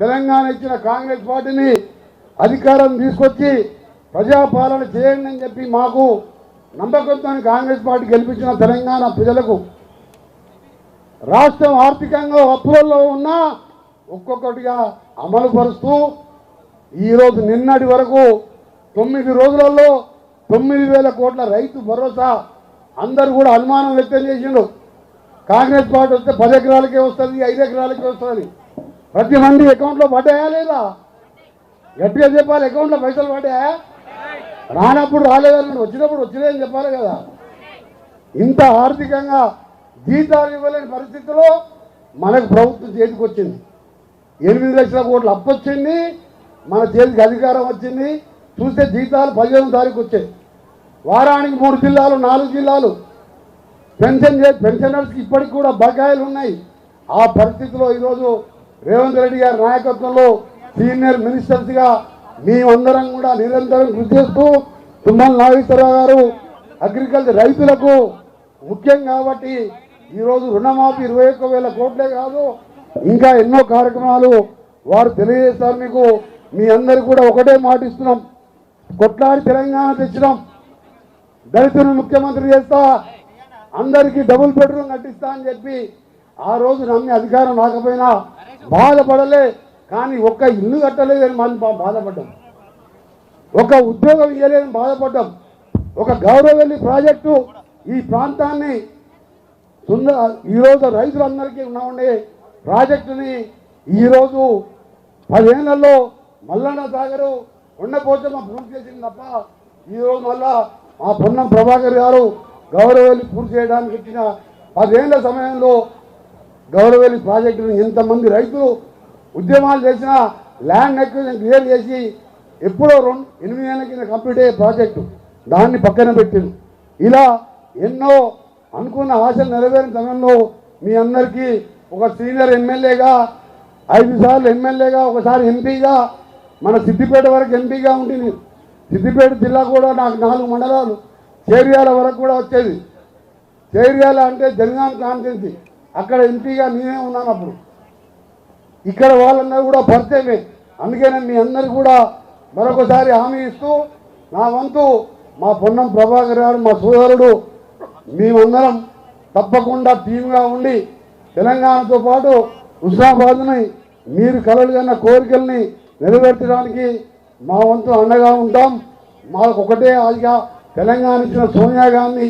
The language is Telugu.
తెలంగాణ ఇచ్చిన కాంగ్రెస్ పార్టీని అధికారం తీసుకొచ్చి ప్రజాపాలన చేయండి అని చెప్పి మాకు నమ్మకంతో కాంగ్రెస్ పార్టీ గెలిపించిన తెలంగాణ ప్రజలకు రాష్ట్రం ఆర్థికంగా అప్పులలో ఉన్నా ఒక్కొక్కటిగా అమలు పరుస్తూ ఈరోజు నిన్నటి వరకు తొమ్మిది రోజులలో తొమ్మిది వేల కోట్ల రైతు భరోసా అందరూ కూడా అనుమానం వ్యక్తం చేసిండు. కాంగ్రెస్ పార్టీ వస్తే పది ఎకరాలకే వస్తుంది ఐదు ఎకరాలకే వస్తుంది. ప్రతి మంది అకౌంట్లో పడ్డాయా లేదా? గట్టిగా చెప్పాలి అకౌంట్లో పైసలు పడ్డాయా? రానప్పుడు రాలేదని వచ్చినప్పుడు వచ్చినాయని చెప్పాలి కదా. ఇంత ఆర్థికంగా జీతాలు ఇవ్వలేని పరిస్థితిలో మనకు ప్రభుత్వం చేతికి వచ్చింది. ఎనిమిది లక్షల కోట్లు అప్పొచ్చింది మన చేతికి అధికారం వచ్చింది చూస్తే జీతాలు పదిహేను తారీఖు వచ్చాయి. వారానికి మూడు జిల్లాలు నాలుగు జిల్లాలు. పెన్షన్ చే పెన్షనర్స్కి ఇప్పటికి కూడా బకాయిలు ఉన్నాయి. ఆ పరిస్థితిలో ఈరోజు రేవంత్ రెడ్డి గారి నాయకత్వంలో సీనియర్ మినిస్టర్స్గా మేమందరం కూడా నిరంతరం కృషి చేస్తూ తుమ్మల నాగేశ్వరరావు గారు అగ్రికల్చర్ రైతులకు ముఖ్యం కాబట్టి ఈరోజు రుణమాఫీ ఇరవై ఒక్క వేల కోట్లే కాదు ఇంకా ఎన్నో కార్యక్రమాలు వారు తెలియజేస్తారు మీకు. మీ అందరికి కూడా ఒకటే మాటిస్తున్నాం కొట్లాడి తెలంగాణ తెచ్చినాం. దళితులను ముఖ్యమంత్రి చేస్తా అందరికీ డబుల్ బెడ్రూమ్ కట్టిస్తా అని చెప్పి ఆ రోజు నమ్మి అధికారం రాకపోయినా బాధపడలే కానీ ఒక్క ఇల్లు కట్టలేదని మనం బాధపడ్డాం. ఒక ఉద్యోగం ఇవ్వలేదని బాధపడ్డాం. ఒక గౌరవల్లి ప్రాజెక్టు ఈ ప్రాంతాన్ని సుందర ఈరోజు రైతులందరికీ ఉన్న ఉండే ప్రాజెక్టుని ఈరోజు పదేళ్ళలో మల్లన్న సాగరు ఉండపోతమ్మ పూర్తి చేసింది తప్ప ఈరోజు మళ్ళా మా పొన్నం ప్రభాకర్ గారు గౌరవల్లి పూర్తి చేయడానికి ఇచ్చిన పదేళ్ళ సమయంలో గౌరవల్లి ప్రాజెక్టును ఎంతమంది రైతులు ఉద్యమాలు చేసిన ల్యాండ్ అక్విజన్ క్లియర్ చేసి ఎప్పుడో రెండు ఎనిమిది ఏళ్ళ కింద కంప్లీట్ అయ్యే ప్రాజెక్టు దాన్ని పక్కన పెట్టింది. ఇలా ఎన్నో అనుకున్న ఆశలు నెరవేరిన సమయంలో మీ అందరికీ ఒక సీనియర్ ఎమ్మెల్యేగా ఐదు సార్లు ఎమ్మెల్యేగా ఒకసారి ఎంపీగా మన సిద్దిపేట వరకు ఎంపీగా ఉంటుంది సిద్దిపేట జిల్లా కూడా నాకు నాలుగు మండలాలు చేరియాల వరకు కూడా వచ్చేది. చేరియాల అంటే జనగాం కాన్స్టిట్యూన్సీ. అక్కడ ఎంపీగా నేనే ఉన్నాను అప్పుడు. ఇక్కడ వాళ్ళందరూ కూడా పరిచయమే అందుకనే మీ అందరు కూడా మరొకసారి హామీ ఇస్తూ నా వంతు మా పొన్నం ప్రభాకర్ గారు మా సోదరుడు మేమందరం తప్పకుండా టీమ్గా ఉండి తెలంగాణతో పాటు హుస్నాబాద్ని మీరు కలలు కన్న కోరికల్ని నెరవేర్చడానికి మా వంతు అండగా ఉంటాం. మాకు ఒకటే ఆశగా తెలంగాణ ఇచ్చిన సోనియా గాంధీ